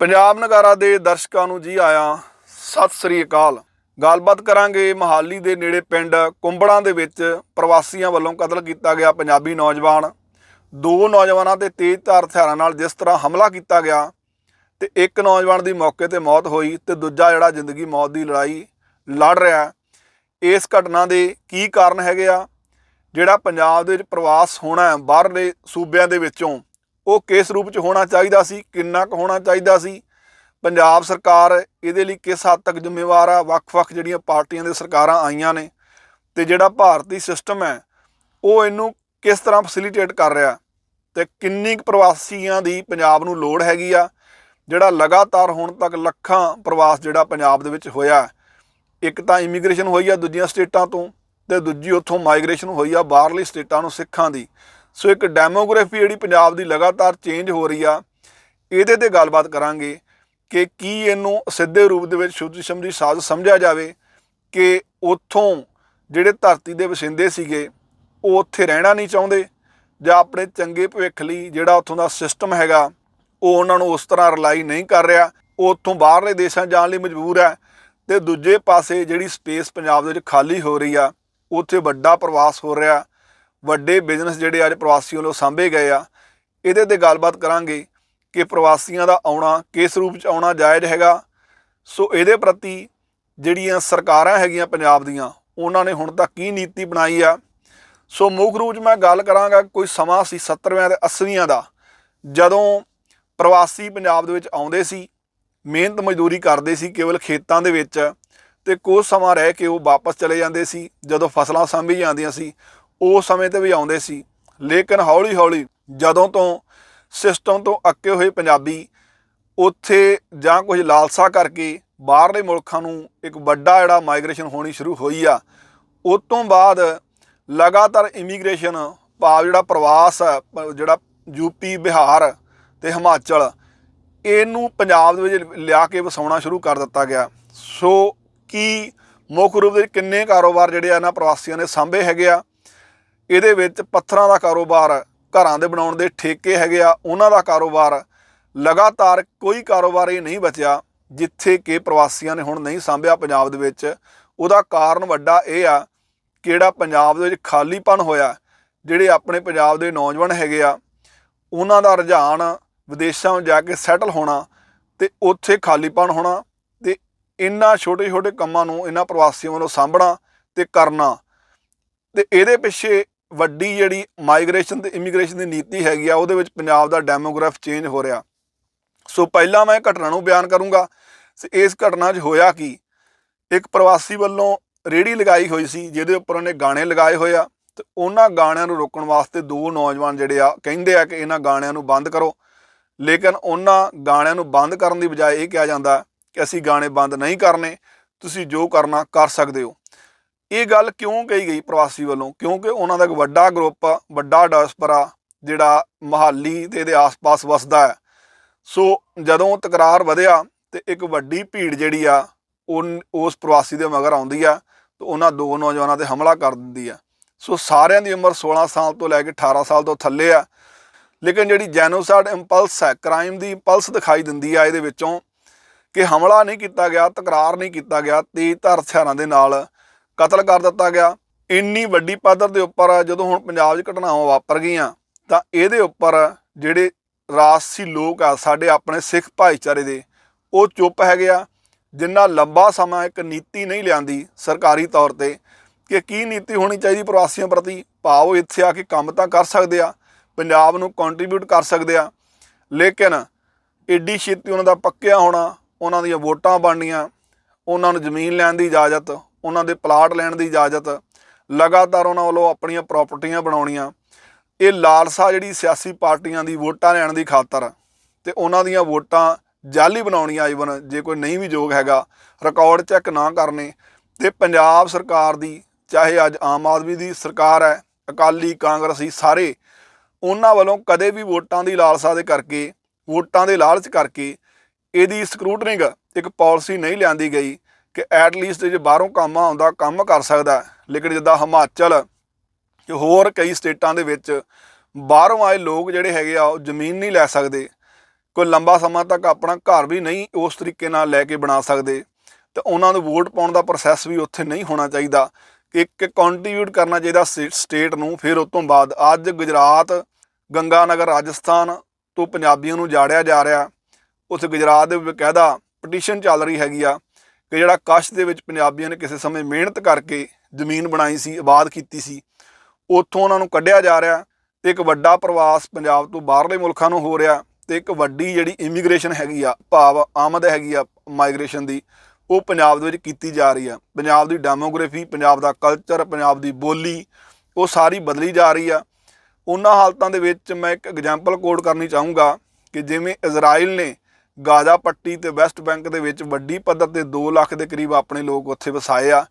ਪੰਜਾਬ ਨਗਾਰਾ ਦੇ ਦਰਸ਼ਕਾਂ ਨੂੰ ਜੀ ਆਇਆਂ, ਸਤਿ ਸ੍ਰੀ ਅਕਾਲ। ਗੱਲਬਾਤ ਕਰਾਂਗੇ ਮਹਾਲੀ ਦੇ ਨੇੜੇ ਪਿੰਡ ਕੁੰਬੜਾਂ ਦੇ ਵਿੱਚ ਪ੍ਰਵਾਸੀਆਂ ਵੱਲੋਂ ਕਤਲ ਕੀਤਾ ਗਿਆ ਪੰਜਾਬੀ ਨੌਜਵਾਨ। ਦੋ ਨੌਜਵਾਨਾਂ ਤੇ ਤੇਜ਼ ਧਾਰ ਹਥਿਆਰਾਂ ਨਾਲ ਜਿਸ ਤਰ੍ਹਾਂ ਹਮਲਾ ਕੀਤਾ ਗਿਆ, ਤੇ ਇੱਕ ਨੌਜਵਾਨ ਦੀ ਮੌਕੇ ਤੇ ਮੌਤ ਹੋਈ ਤੇ ਦੂਜਾ ਜਿਹੜਾ ਜ਼ਿੰਦਗੀ ਮੌਤ ਦੀ ਲੜਾਈ ਲੜ ਰਿਹਾ ਇਸ ਘਟਨਾ ਦੇ ਕੀ ਕਾਰਨ ਹੈਗੇ ਆ? ਜਿਹੜਾ ਪੰਜਾਬ ਦੇ ਵਿੱਚ ਪ੍ਰਵਾਸ ਹੋਣਾ ਬਾਹਰਲੇ ਸੂਬਿਆਂ ਦੇ ਵਿੱਚੋਂ। ਉਹ ਕਿਸ ਰੂਪ ਚ ਹੋਣਾ ਚਾਹੀਦਾ ਸੀ, ਕਿੰਨਾ ਕੁ ਹੋਣਾ ਚਾਹੀਦਾ ਸੀ? ਪੰਜਾਬ ਸਰਕਾਰ ਇਹਦੇ ਲਈ ਕਿਸ ਹੱਦ ਤੱਕ ਜ਼ਿੰਮੇਵਾਰ ਆ? ਵੱਖ-ਵੱਖ ਜਿਹੜੀਆਂ ਪਾਰਟੀਆਂ ਦੇ ਸਰਕਾਰਾਂ ਆਈਆਂ ਨੇ ਤੇ ਜਿਹੜਾ ਭਾਰਤੀ ਸਿਸਟਮ ਹੈ, ਉਹ ਇਹਨੂੰ ਕਿਸ ਤਰ੍ਹਾਂ ਫੈਸਿਲਿਟੇਟ ਕਰ ਰਿਹਾ? ਤੇ ਕਿੰਨੀ ਕੁ ਪ੍ਰਵਾਸੀਆਂ ਦੀ ਪੰਜਾਬ ਨੂੰ ਲੋੜ ਹੈਗੀ ਆ? ਜਿਹੜਾ ਲਗਾਤਾਰ ਹੁਣ ਤੱਕ ਲੱਖਾਂ ਪ੍ਰਵਾਸ ਜਿਹੜਾ ਪੰਜਾਬ ਦੇ ਵਿੱਚ ਹੋਇਆ, ਇੱਕ ਤਾਂ ਇਮੀਗ੍ਰੇਸ਼ਨ ਹੋਈ ਆ ਦੂਜੀਆਂ ਸਟੇਟਾਂ ਤੋਂ ਤੇ ਦੂਜੀ ਉੱਥੋਂ ਮਾਈਗ੍ਰੇਸ਼ਨ ਹੋਈ ਆ ਬਾਹਰਲੀ ਸਟੇਟਾਂ ਨੂੰ ਸਿੱਖਾਂ ਦੀ। ਸੋ ਇੱਕ ਡੈਮੋਗ੍ਰਾਫੀ ਜਿਹੜੀ ਪੰਜਾਬ ਦੀ ਲਗਾਤਾਰ ਚੇਂਜ ਹੋ ਰਹੀ ਆ, ਇਹਦੇ ਤੇ ਗੱਲਬਾਤ ਕਰਾਂਗੇ ਕਿ ਕੀ ਇਹਨੂੰ ਸਿੱਧੇ ਰੂਪ ਦੇ ਵਿੱਚ ਸ਼ੁੱਧ ਦੀ ਸਾਜ਼ ਸਮਝਿਆ ਜਾਵੇ ਕਿ ਉੱਥੋਂ ਜਿਹੜੇ ਧਰਤੀ ਦੇ ਵਸਿੰਦੇ ਸੀਗੇ, ਉਹ ਉੱਥੇ ਰਹਿਣਾ ਨਹੀਂ ਚਾਹੁੰਦੇ ਜਾਂ ਆਪਣੇ ਚੰਗੇ ਭਵਿੱਖ ਲਈ ਜਿਹੜਾ ਉੱਥੋਂ ਦਾ ਸਿਸਟਮ ਹੈਗਾ, ਉਹ ਉਹਨਾਂ ਨੂੰ ਉਸ ਤਰ੍ਹਾਂ ਰਿਲਾਈ ਨਹੀਂ ਕਰ ਰਿਹਾ। ਉਹ ਉੱਥੋਂ ਬਾਹਰਲੇ ਦੇਸ਼ਾਂ ਜਾਣ ਲਈ ਮਜਬੂਰ ਹੈ ਤੇ ਦੂਜੇ ਪਾਸੇ ਜਿਹੜੀ ਸਪੇਸ ਪੰਜਾਬ ਦੇ ਵਿੱਚ ਖਾਲੀ ਹੋ ਰਹੀ ਆ, ਉੱਥੇ ਵੱਡਾ ਪ੍ਰਵਾਸ ਹੋ ਰਿਹਾ। ਵੱਡੇ ਬਿਜ਼ਨਸ ਜਿਹੜੇ ਅੱਜ ਪ੍ਰਵਾਸੀ ਵੱਲੋਂ ਸਾਂਭੇ ਗਏ ਆ, ਇਹਦੇ ਤੇ ਗੱਲਬਾਤ ਕਰਾਂਗੇ ਕਿ ਪ੍ਰਵਾਸੀਆਂ ਦਾ ਆਉਣਾ ਕਿਸ ਰੂਪ ਚ ਆਉਣਾ ਜਾਇਜ਼ ਹੈਗਾ। ਸੋ ਇਹਦੇ ਪ੍ਰਤੀ ਜਿਹੜੀਆਂ ਸਰਕਾਰਾਂ ਹੈਗੀਆਂ ਪੰਜਾਬ ਦੀਆਂ, ਉਹਨਾਂ ਨੇ ਹੁਣ ਤੱਕ ਕੀ ਨੀਤੀ ਬਣਾਈ ਆ। ਸੋ ਮੁੱਖ ਰੂਪ 'ਚ ਮੈਂ ਗੱਲ ਕਰਾਂਗਾ ਕੋਈ ਸਮਾਂ ਸੀ 70ਵਿਆਂ ਤੇ 80ਵਿਆਂ ਦਾ, ਜਦੋਂ ਪ੍ਰਵਾਸੀ ਪੰਜਾਬ ਦੇ ਵਿੱਚ ਆਉਂਦੇ ਸੀ, ਮਿਹਨਤ ਮਜ਼ਦੂਰੀ ਕਰਦੇ ਸੀ ਕੇਵਲ ਖੇਤਾਂ ਦੇ ਵਿੱਚ ਤੇ ਕੁਝ ਸਮਾਂ ਰਹਿ ਕੇ ਉਹ ਵਾਪਸ ਚਲੇ ਜਾਂਦੇ ਸੀ, ਜਦੋਂ ਫਸਲਾਂ ਸਾਂਭੀ ਜਾਂਦੀਆਂ ਸੀ ਉਸ ਸਮੇਂ ਤੇ ਵੀ ਆਉਂਦੇ ਸੀ। ਲੇਕਿਨ ਹੌਲੀ ਹੌਲੀ ਜਦੋਂ ਤੋਂ ਸਿਸਟਮ ਤੋਂ ਅੱਕੇ ਹੋਏ ਪੰਜਾਬੀ ਉੱਥੇ ਜਾਂ ਕੁਝ ਲਾਲਸਾ ਕਰਕੇ ਬਾਹਰਲੇ ਮੁਲਕਾਂ ਨੂੰ ਇੱਕ ਵੱਡਾ ਜਿਹੜਾ ਮਾਈਗ੍ਰੇਸ਼ਨ ਹੋਣੀ ਸ਼ੁਰੂ ਹੋਈ ਆ, ਉਸ ਤੋਂ ਬਾਅਦ ਲਗਾਤਾਰ ਇਮੀਗ੍ਰੇਸ਼ਨ ਭਾਵ ਜਿਹੜਾ ਪ੍ਰਵਾਸ ਆ ਪ- ਜਿਹੜਾ ਯੂਪੀ ਬਿਹਾਰ ਤੇ ਹਿਮਾਚਲ ਇਹਨੂੰ ਪੰਜਾਬ ਦੇ ਵਿੱਚ ਲਿਆ ਕੇ ਵਸਾਉਣਾ ਸ਼ੁਰੂ ਕਰ ਦਿੱਤਾ ਗਿਆ। ਸੋ ਕੀ ਮੁੱਖ ਰੂਪ ਦੇ ਕਿੰਨੇ ਕਾਰੋਬਾਰ ਜਿਹੜੇ ਆ ਇਹਨਾਂ ਪ੍ਰਵਾਸੀਆਂ ਨੇ ਸਾਂਭੇ ਹੈਗੇ ਆ ਇਹਦੇ ਵਿੱਚ ਪੱਥਰਾਂ ਦਾ ਕਾਰੋਬਾਰ, ਘਰਾਂ ਦੇ ਬਣਾਉਣ ਦੇ ਠੇਕੇ ਹੈਗੇ ਆ, ਉਹਨਾਂ ਦਾ ਕਾਰੋਬਾਰ। ਲਗਾਤਾਰ ਕੋਈ ਕਾਰੋਬਾਰ ਇਹ ਨਹੀਂ ਬਚਿਆ ਜਿੱਥੇ ਕਿ ਪ੍ਰਵਾਸੀਆਂ ਨੇ ਹੁਣ ਨਹੀਂ ਸਾਂਭਿਆ ਪੰਜਾਬ ਦੇ ਵਿੱਚ। ਉਹਦਾ ਕਾਰਨ ਵੱਡਾ ਇਹ ਆ ਕਿ ਜਿਹੜਾ ਪੰਜਾਬ ਦੇ ਵਿੱਚ ਖਾਲੀਪਨ ਹੋਇਆ, ਜਿਹੜੇ ਆਪਣੇ ਪੰਜਾਬ ਦੇ ਨੌਜਵਾਨ ਹੈਗੇ ਆ, ਉਹਨਾਂ ਦਾ ਰੁਝਾਨ ਵਿਦੇਸ਼ਾਂ ਵਿੱਚ ਜਾ ਕੇ ਸੈਟਲ ਹੋਣਾ ਤੇ ਉੱਥੇ ਖਾਲੀਪਨ ਹੋਣਾ ਤੇ ਇੰਨਾ ਛੋਟੇ ਛੋਟੇ ਕੰਮਾਂ ਨੂੰ ਇਹਨਾਂ ਪ੍ਰਵਾਸੀਆਂ ਵੱਲੋਂ ਸਾਂਭਣਾ ਤੇ ਕਰਨਾ ਤੇ ਇਹਦੇ ਪਿੱਛੇ ਵੱਡੀ ਜਿਹੜੀ ਮਾਈਗ੍ਰੇਸ਼ਨ ਤੇ ਇਮੀਗ੍ਰੇਸ਼ਨ ਦੀ ਨੀਤੀ ਹੈਗੀ ਆ, ਉਹਦੇ ਵਿੱਚ ਪੰਜਾਬ ਦਾ ਡੈਮੋਗ੍ਰਾਫ ਚੇਂਜ ਹੋ ਰਿਹਾ। ਸੋ ਪਹਿਲਾਂ ਮੈਂ ਘਟਨਾ ਨੂੰ ਬਿਆਨ ਕਰੂੰਗਾ। ਤੇ ਇਸ ਘਟਨਾ 'ਚ ਹੋਇਆ ਕੀ? ਇੱਕ ਪ੍ਰਵਾਸੀ ਵੱਲੋਂ ਰੇੜੀ ਲਗਾਈ ਹੋਈ ਸੀ, ਜਿਹਦੇ ਉੱਪਰ ਉਹਨੇ ਗਾਣੇ ਲਗਾਏ ਹੋਏ ਆ। ਤੇ ਉਹਨਾਂ ਗਾਣਿਆਂ ਨੂੰ ਰੋਕਣ ਵਾਸਤੇ ਦੋ ਨੌਜਵਾਨ ਜਿਹੜੇ ਆ, ਕਹਿੰਦੇ ਆ ਕਿ ਇਹਨਾਂ ਗਾਣਿਆਂ ਨੂੰ ਬੰਦ ਕਰੋ। ਲੇਕਿਨ ਉਹਨਾਂ ਗਾਣਿਆਂ ਨੂੰ ਬੰਦ ਕਰਨ ਦੀ ਬਜਾਏ ਇਹ ਕਿਹਾ ਜਾਂਦਾ ਕਿ ਅਸੀਂ ਗਾਣੇ ਬੰਦ ਨਹੀਂ ਕਰਨੇ, ਤੁਸੀਂ ਜੋ ਕਰਨਾ ਕਰ ਸਕਦੇ ਹੋ। ਇਹ ਗੱਲ ਕਿਉਂ ਕਹੀ ਗਈ ਪ੍ਰਵਾਸੀ ਵੱਲੋਂ? ਕਿਉਂਕਿ ਉਹਨਾਂ ਦਾ ਇੱਕ ਵੱਡਾ ਗਰੁੱਪ ਵੱਡਾ ਡਾਇਸਪਰਾ ਜਿਹੜਾ ਮਹਾਲੀ ਤੇ ਇਹਦੇ ਆਸ-ਪਾਸ ਵਸਦਾ ਹੈ। ਸੋ ਜਦੋਂ ਤਕਰਾਰ ਵਧਿਆ ਤੇ ਇੱਕ ਵੱਡੀ ਭੀੜ ਜਿਹੜੀ ਆ, ਉਹ ਉਸ ਪ੍ਰਵਾਸੀ ਦੇ ਮਗਰ ਆਉਂਦੀ ਆ ਤੇ ਉਹਨਾਂ ਦੋ ਨੌਜਵਾਨਾਂ ਤੇ ਹਮਲਾ ਕਰ ਦਿੰਦੀ ਆ। ਸੋ ਸਾਰਿਆਂ ਦੀ ਉਮਰ 16 ਸਾਲ ਤੋਂ ਲੈ ਕੇ 18 ਸਾਲ ਤੋਂ ਥੱਲੇ ਆ। ਲੇਕਿਨ ਜਿਹੜੀ ਜੈਨੋਸਾਈਡ ਇੰਪਲਸ ਹੈ ਕ੍ਰਾਈਮ ਦੀ ਇੰਪਲਸ ਦਿਖਾਈ ਦਿੰਦੀ ਆ ਇਹਦੇ ਵਿੱਚੋਂ ਕਿ ਹਮਲਾ ਨਹੀਂ ਕੀਤਾ ਗਿਆ, ਤਕਰਾਰ ਨਹੀਂ ਕੀਤਾ ਗਿਆ ਤੇਜ਼ਧਾਰ ਹਥਿਆਰਾਂ ਦੇ ਨਾਲ ਕਤਲ ਕਰ ਦਿੱਤਾ ਗਿਆ। ਇੰਨੀ ਵੱਡੀ ਪੱਧਰ ਦੇ ਉੱਪਰ ਜਦੋਂ ਹੁਣ ਪੰਜਾਬ 'ਚ ਘਟਨਾਵਾਂ ਵਾਪਰ ਗਈਆਂ, ਤਾਂ ਇਹਦੇ ਉੱਪਰ ਜਿਹੜੇ ਰਾਜਸੀ ਲੋਕ ਆ, ਸਾਡੇ ਆਪਣੇ ਸਿੱਖ ਭਾਈਚਾਰੇ ਦੇ, ਉਹ ਚੁੱਪ ਹੈਗੇ ਆ, ਜਿੰਨਾ ਲੰਬਾ ਸਮਾਂ ਇੱਕ ਨੀਤੀ ਨਹੀਂ ਲਿਆਂਦੀ ਸਰਕਾਰੀ ਤੌਰ ਤੇ ਕਿ ਕੀ ਨੀਤੀ ਹੋਣੀ ਚਾਹੀਦੀ ਪ੍ਰਵਾਸੀਆਂ ਪ੍ਰਤੀ, ਭਾਵ ਇੱਥੇ ਆ ਕੇ ਕੰਮ ਤਾਂ ਕਰ ਸਕਦੇ ਆ, ਪੰਜਾਬ ਨੂੰ ਕੰਟਰੀਬਿਊਟ ਕਰ ਸਕਦੇ ਆ, ਲੇਕਿਨ ਏਡੀ ਛੇਤੀ ਉਹਨਾਂ ਦਾ ਪੱਕਿਆ ਹੋਣਾ, ਉਹਨਾਂ ਦੀਆਂ ਵੋਟਾਂ ਬਣਨੀਆਂ, ਉਹਨਾਂ ਨੂੰ ਜ਼ਮੀਨ ਲੈਣ ਦੀ ਇਜਾਜ਼ਤ ਉਹਨਾਂ ਦੇ ਪਲਾਟ ਲੈਣ ਦੀ ਇਜਾਜ਼ਤ। ਲਗਾਤਾਰ ਉਹਨਾਂ ਵੱਲੋਂ ਆਪਣੀਆਂ ਪ੍ਰਾਪਰਟੀਆਂ ਬਣਾਉਣੀਆਂ। ਇਹ ਲਾਲਸਾ ਜਿਹੜੀ ਸਿਆਸੀ ਪਾਰਟੀਆਂ ਦੀ ਵੋਟਾਂ ਲੈਣ ਦੀ ਖਾਤਰ ਤੇ ਉਹਨਾਂ ਦੀਆਂ ਵੋਟਾਂ ਜਾਲੀ ਬਣਾਉਣੀਆਂ ਇਵਨ ਜੇ ਕੋਈ ਨਹੀਂ ਵੀ ਯੋਗ ਹੈਗਾ ਰਿਕਾਰਡ ਚੈੱਕ ਨਾ ਕਰਨੇ। ਤੇ ਪੰਜਾਬ ਸਰਕਾਰ ਦੀ, ਚਾਹੇ ਅੱਜ ਆਮ ਆਦਮੀ ਦੀ ਸਰਕਾਰ ਹੈ, ਅਕਾਲੀ ਕਾਂਗਰਸੀ ਸਾਰੇ, ਉਹਨਾਂ ਵੱਲੋਂ ਕਦੇ ਵੀ ਵੋਟਾਂ ਦੀ ਲਾਲਸਾ ਦੇ ਕਰਕੇ, ਵੋਟਾਂ ਦੇ ਲਾਲਚ ਕਰਕੇ, ਇਹਦੀ ਸਕਰੂਟਨਿੰਗ ਇੱਕ ਪਾਲਿਸੀ ਨਹੀਂ ਲਿਆਂਦੀ ਗਈ। ਕਿ ਐਟ ਲੀਸਟ ਜੇ ਬਾਹਰੋਂ ਕੰਮ ਆਉਂਦਾ, ਕੰਮ ਕਰ ਸਕਦਾ ਲੇਕਿਨ ਜਿੱਦਾਂ ਹਿਮਾਚਲ ਤੇ ਹੋਰ ਕਈ ਸਟੇਟਾਂ ਦੇ ਵਿੱਚ ਬਾਹਰੋਂ ਆਏ ਲੋਕ ਜਿਹੜੇ ਹੈਗੇ ਆ, ਉਹ ਜ਼ਮੀਨ ਨਹੀਂ ਲੈ ਸਕਦੇ। ਕੋਈ ਲੰਬਾ ਸਮਾਂ ਤੱਕ ਆਪਣਾ ਘਰ ਵੀ ਨਹੀਂ ਉਸ ਤਰੀਕੇ ਨਾਲ ਲੈ ਕੇ ਬਣਾ ਸਕਦੇ। ਤੇ ਉਹਨਾਂ ਨੂੰ ਵੋਟ ਪਾਉਣ ਦਾ ਪ੍ਰੋਸੈਸ ਵੀ ਉੱਥੇ ਨਹੀਂ ਹੋਣਾ ਚਾਹੀਦਾ। ਇੱਕ ਕੰਟਰੀਬਿਊਟ ਕਰਨਾ ਚਾਹੀਦਾ ਸਟੇਟ ਨੂੰ, ਫਿਰ ਉਸ ਤੋਂ ਬਾਅਦ ਅੱਜ ਗੁਜਰਾਤ, ਗੰਗਾਨਗਰ, ਰਾਜਸਥਾਨ ਤੋਂ ਪੰਜਾਬੀਆਂ ਨੂੰ ਜਾੜਿਆ ਜਾ ਰਿਹਾ। ਉੱਥੇ ਗੁਜਰਾਤ ਦੇ ਬਕਾਇਦਾ ਪਟੀਸ਼ਨ ਚੱਲ ਰਹੀ ਹੈਗੀ ਆ। ਕਿ ਜਿਹੜਾ ਕਸ਼ ਦੇ ਵਿੱਚ ਪੰਜਾਬੀਆਂ ਨੇ ਕਿਸੇ ਸਮੇਂ ਮਿਹਨਤ ਕਰਕੇ ਜ਼ਮੀਨ ਬਣਾਈ ਸੀ, ਆਬਾਦ ਕੀਤੀ ਸੀ, ਉੱਥੋਂ ਉਹਨਾਂ ਨੂੰ ਕੱਢਿਆ ਜਾ ਰਿਹਾ। ਤੇ ਇੱਕ ਵੱਡਾ ਪ੍ਰਵਾਸ ਪੰਜਾਬ ਤੋਂ ਬਾਹਰਲੇ ਮੁਲਕਾਂ ਨੂੰ ਹੋ ਰਿਹਾ ਤੇ ਇੱਕ ਵੱਡੀ ਜਿਹੜੀ ਇਮੀਗ੍ਰੇਸ਼ਨ ਹੈਗੀ ਆ, ਭਾਵ ਆਮਦ ਹੈਗੀ ਆ ਮਾਈਗ੍ਰੇਸ਼ਨ ਦੀ, ਉਹ ਪੰਜਾਬ ਦੇ ਵਿੱਚ ਕੀਤੀ ਜਾ ਰਹੀ ਆ। ਪੰਜਾਬ ਦੀ ਡੈਮੋਗ੍ਰਾਫੀ ਪੰਜਾਬ ਦਾ ਕਲਚਰ ਪੰਜਾਬ ਦੀ ਬੋਲੀ, ਉਹ ਸਾਰੀ ਬਦਲੀ ਜਾ ਰਹੀ ਆ। ਉਹਨਾਂ ਹਾਲਤਾਂ ਦੇ ਵਿੱਚ ਮੈਂ ਇੱਕ ਐਗਜ਼ਾਮਪਲ ਕੋਡ ਕਰਨੀ ਚਾਹੂੰਗਾ ਕਿ ਜਿਵੇਂ ਇਜ਼ਰਾਈਲ ਨੇ ਗਾਜ਼ਾ ਪੱਟੀ ਤੇ ਵੈਸਟ ਬੈਂਕ ਦੇ ਵਿੱਚ ਵੱਡੀ ਪੱਧਰ ਤੇ 2 ਲੱਖ ਦੇ ਕਰੀਬ ਆਪਣੇ ਲੋਕ ਉੱਥੇ ਵਸਾਏ ਆ।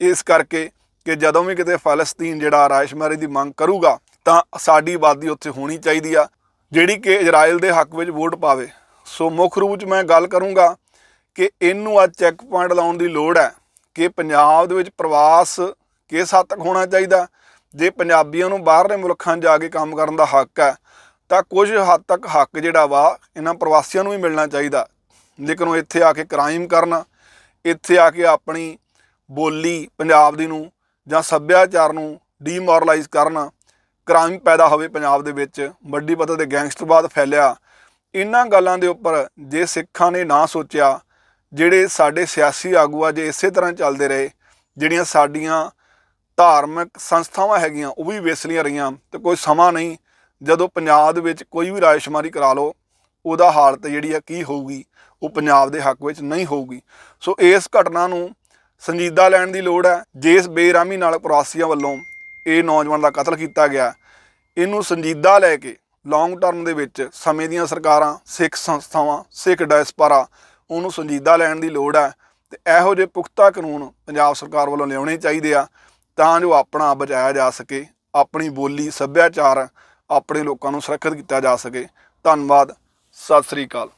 ਇਸ ਕਰਕੇ ਕਿ ਜਦੋਂ ਵੀ ਕਿਤੇ ਫਲਸਤੀਨ ਜਿਹੜਾ ਰਾਇਸ਼ਮਾਰੀ ਦੀ ਮੰਗ ਕਰੂਗਾ, ਤਾਂ ਸਾਡੀ ਆਬਾਦੀ ਉੱਥੇ ਹੋਣੀ ਚਾਹੀਦੀ ਆ, ਜਿਹੜੀ ਕਿ ਇਜ਼ਰਾਈਲ ਦੇ ਹੱਕ ਵਿੱਚ ਵੋਟ ਪਾਵੇ। ਸੋ ਮੁੱਖ ਰੂਪ 'ਚ ਮੈਂ ਗੱਲ ਕਰੂੰਗਾ ਕਿ ਇਹਨੂੰ ਅੱਜ ਚੈੱਕ ਪੁਆਇੰਟ ਲਾਉਣ ਦੀ ਲੋੜ ਹੈ ਕਿ ਪੰਜਾਬ ਦੇ ਵਿੱਚ ਪ੍ਰਵਾਸ ਕਿਸ ਹੱਦ ਤੱਕ ਹੋਣਾ ਚਾਹੀਦਾ। ਜੇ ਪੰਜਾਬੀਆਂ ਨੂੰ ਬਾਹਰਲੇ ਮੁਲਕਾਂ 'ਚ ਜਾ ਕੇ ਕੰਮ ਕਰਨ ਦਾ ਹੱਕ ਹੈ ਤਾਂ ਕੁਝ ਹੱਦ ਤੱਕ ਹੱਕ ਜਿਹੜਾ ਵਾ, ਇਹਨਾਂ ਪ੍ਰਵਾਸੀਆਂ ਨੂੰ ਵੀ ਮਿਲਣਾ ਚਾਹੀਦਾ। ਲੇਕਿਨ ਉਹ ਇੱਥੇ ਆ ਕੇ ਕ੍ਰਾਈਮ ਕਰਨ, ਇੱਥੇ ਆ ਕੇ ਆਪਣੀ ਬੋਲੀ ਪੰਜਾਬ ਦੀ ਨੂੰ ਜਾਂ ਸੱਭਿਆਚਾਰ ਨੂੰ ਡੀਮੋਰਲਾਈਜ਼ ਕਰਨ, ਕ੍ਰਾਈਮ ਪੈਦਾ ਹੋਵੇ ਪੰਜਾਬ ਦੇ ਵਿੱਚ, ਵੱਡੀ ਪੱਧਰ ਤੇ ਗੈਂਗਸਟਰਵਾਦ ਫੈਲਿਆ। ਇਹਨਾਂ ਗੱਲਾਂ ਦੇ ਉੱਪਰ ਜੇ ਸਿੱਖਾਂ ਨੇ ਨਾ ਸੋਚਿਆ, ਜਿਹੜੇ ਸਾਡੇ ਸਿਆਸੀ ਆਗੂ ਆ, ਜੇ ਇਸੇ ਤਰ੍ਹਾਂ ਚੱਲਦੇ ਰਹੇ, ਜਿਹੜੀਆਂ ਸਾਡੀਆਂ ਧਾਰਮਿਕ ਸੰਸਥਾਵਾਂ ਹੈਗੀਆਂ, ਉਹ ਵੀ ਵੇਸਲੀਆਂ ਰਹੀਆਂ, ਤੇ ਕੋਈ ਸਮਾਂ ਨਹੀਂ ਜਦੋਂ ਪੰਜਾਬ ਦੇ ਵਿੱਚ ਕੋਈ ਵੀ ਰਾਜਸ਼ੁਮਾਰੀ ਕਰਾ ਲਓ, ਉਹਦਾ ਹਾਲਤ ਜਿਹੜੀ ਆ ਕੀ ਹੋਊਗੀ, ਉਹ ਪੰਜਾਬ ਦੇ ਹੱਕ ਵਿੱਚ ਨਹੀਂ ਹੋਊਗੀ। ਸੋ ਇਸ ਘਟਨਾ ਨੂੰ ਸੰਜੀਦਾ ਲੈਣ ਦੀ ਲੋੜ ਹੈ, ਜਿਸ ਬੇਰਾਮੀ ਨਾਲ ਪ੍ਰਵਾਸੀਆਂ ਵੱਲੋਂ ਇਹ ਨੌਜਵਾਨ ਦਾ ਕਤਲ ਕੀਤਾ ਗਿਆ। ਇਹਨੂੰ ਸੰਜੀਦਾ ਲੈ ਕੇ ਲੌਂਗ ਟਰਮ ਦੇ ਵਿੱਚ ਸਮੇਂ ਦੀਆਂ ਸਰਕਾਰਾਂ, ਸਿੱਖ ਸੰਸਥਾਵਾਂ, ਸਿੱਖ ਡਾਇਸਪੋਰਾ ਉਹਨੂੰ ਸੰਜੀਦਾ ਲੈਣ ਦੀ ਲੋੜ ਹੈ ਤੇ ਇਹੋ ਜਿਹੇ ਪੁਖਤਾ ਕਾਨੂੰਨ ਪੰਜਾਬ ਸਰਕਾਰ ਵੱਲੋਂ ਲਿਆਉਣੇ ਚਾਹੀਦੇ ਆ, ਤਾਂ ਜੋ ਆਪਣਾ ਬਚਾਇਆ ਜਾ ਸਕੇ, ਆਪਣੀ ਬੋਲੀ, ਸੱਭਿਆਚਾਰ ਆਪਣੇ ਲੋਕਾਂ ਨੂੰ ਸੁਰੱਖਿਅਤ ਕੀਤਾ ਜਾ ਸਕੇ। ਧੰਨਵਾਦ। ਸਤਿ ਸ੍ਰੀ ਅਕਾਲ।